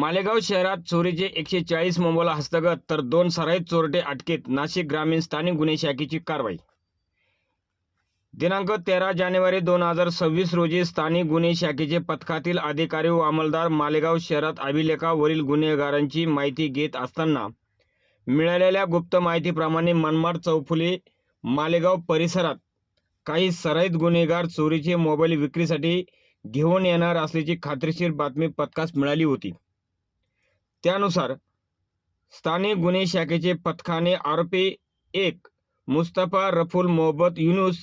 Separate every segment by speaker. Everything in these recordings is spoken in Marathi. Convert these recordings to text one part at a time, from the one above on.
Speaker 1: मालेगाव शहरात चोरीचे एकशे चाळीस मोबाईल हस्तगत तर दोन सराईत चोरटे अटकेत. नाशिक ग्रामीण स्थानिक गुन्हे शाखेची कारवाई. दिनांक तेरा जानेवारी दोन हजार सव्वीस रोजी स्थानिक गुन्हे शाखेचे पथकातील अधिकारी व अंमलदार मालेगाव शहरात अभिलेखावरील गुन्हेगारांची माहिती घेत असताना मिळालेल्या गुप्त माहितीप्रमाणे मनमाड चौफुली मालेगाव परिसरात काही सराईत गुन्हेगार चोरीचे मोबाईल विक्रीसाठी घेऊन येणार असल्याची खात्रीशीर बातमी पथकास मिळाली होती. त्यानुसार स्थानिक गुन्हे शाखेचे पथकाने आरोपी एक मुस्तफा रफुल मोहब्बत युनुस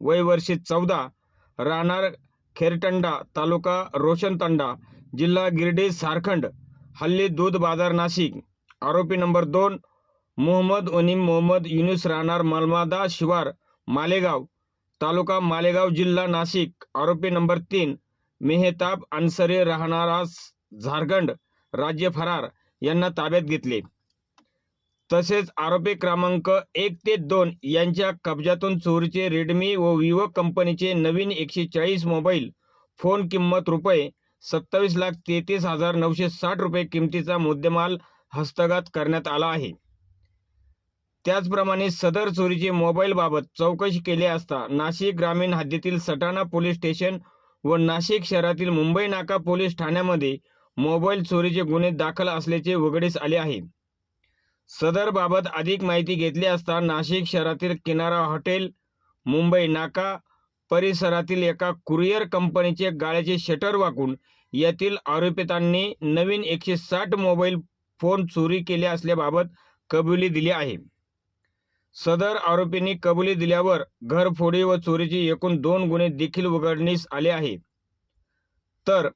Speaker 1: वय वर्षे चौदा राहणार खेरटंडा तालुका रोशनतंडा जिल्हा गिरडे झारखंड हल्ली दूध बाजार नाशिक. आरोपी नंबर दोन मोहम्मद ओनिम मोहम्मद युनुस राहणार मलमादा शिवार मालेगाव तालुका मालेगाव जिल्हा नाशिक. आरोपी नंबर तीन मेहताब अन्सरे राहणारा झारखंड. राज्य फरार यांना ताब्यात घेतले. तसेच आरोपी क्रमांक एक ते दोन यांच्या कब्जातून चोरीचे रेडमी व विवो कंपनीचे नवीन एकशे चाळीस मोबाईल फोन किंमत रुपये सत्तावीस लाख तेहतीस हजार नऊशे साठ रुपये किमतीचा मुद्देमाल हस्तगत करण्यात आला आहे. त्याचप्रमाणे सदर चोरीचे मोबाईलबाबत चौकशी केली असता नाशिक ग्रामीण हद्दीतील सटाणा पोलीस स्टेशन व नाशिक शहरातील मुंबई नाका पोलीस ठाण्यामध्ये मोबाईल चोरीचे गुन्हे दाखल असल्याचे उघडीस आले आहे. सदर बाबत अधिक माहिती घेतली असता नाशिक शहरातील किनारा हॉटेल मुंबई नाका परिसरातील एका कुरिअर कंपनीचे गाळ्याचे शटर वाकून यातील आरोपितांनी नवीन एकशे साठ मोबाईल फोन चोरी केले असल्याबाबत कबुली दिली आहे. सदर आरोपींनी कबुली दिल्यावर घरफोडी व चोरीचे एकूण दोन गुन्हे देखील उघडणीस आले आहे तर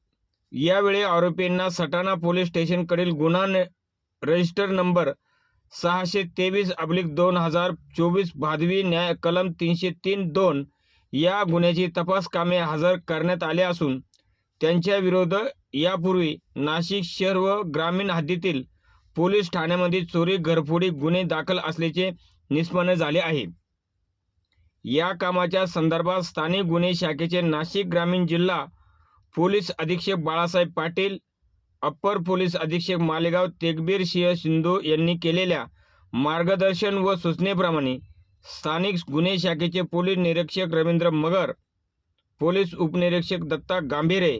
Speaker 1: यावेळी आरोपींना सटाणा पोलीस स्टेशनकडील गुन्हा रजिस्टर नंबर सहाशे तेवीस अब्लिक दोन हजार चोवीस भादवी न्याय कलम तीनशे तीन दोन या गुन्ह्याची तपास कामे हजर करण्यात आले असून त्यांच्या विरोध यापूर्वी नाशिक शहर व ग्रामीण हद्दीतील पोलीस ठाण्यामध्ये चोरी घरफोडी गुन्हे दाखल असल्याचे निष्पन्न झाले आहे. या कामाच्या संदर्भात स्थानिक गुन्हे शाखेचे नाशिक ग्रामीण जिल्हा पोलीस अधीक्षक बाळासाहेब पाटील अप्पर पोलीस अधीक्षक मालेगाव तेगबीर सिंह सिंधू यांनी केलेल्या मार्गदर्शन व सूचनेप्रमाणे स्थानिक गुन्हे शाखेचे पोलीस निरीक्षक रवींद्र मगर पोलीस उपनिरीक्षक दत्ता गांभीरे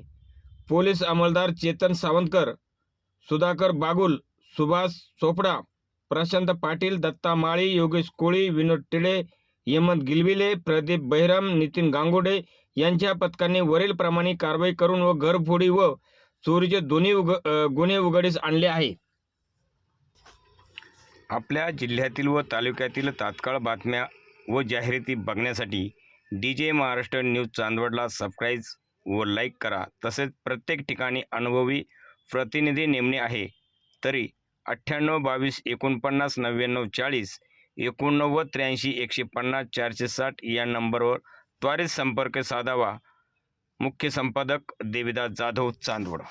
Speaker 1: पोलीस अंमलदार चेतन सावंतकर सुधाकर बागुल सुभाष चोपडा प्रशांत पाटील दत्ता माळी योगेश कोळी विनोद टिळे हेमंत गिलबिले प्रदीप बहिरम नितीन गांगोडे यांच्या पथकाने वरील प्रमाणे कारवाई करून व घरफोडी व चोरीचे दोन्ही उग गुन्हे उघडीस आणले आहे. आपल्या जिल्ह्यातील व तालुक्यातील तात्काळ बातम्या व जाहिराती बघण्यासाठी डी जे महाराष्ट्र न्यूज चांदवडला सबस्क्राईब व लाईक करा. तसेच प्रत्येक ठिकाणी अनुभवी प्रतिनिधी नेमणे आहे. तरी अठ्ठ्याण्णव बावीस एकोणपन्नास नव्याण्णव चाळीस एकोणनव्वद त्र्याऐंशी एकशे पन्नास चारशे साठ या नंबरवर त्वरित संपर्क साधावा. मुख्य संपादक देविदास जाधव चांदवड.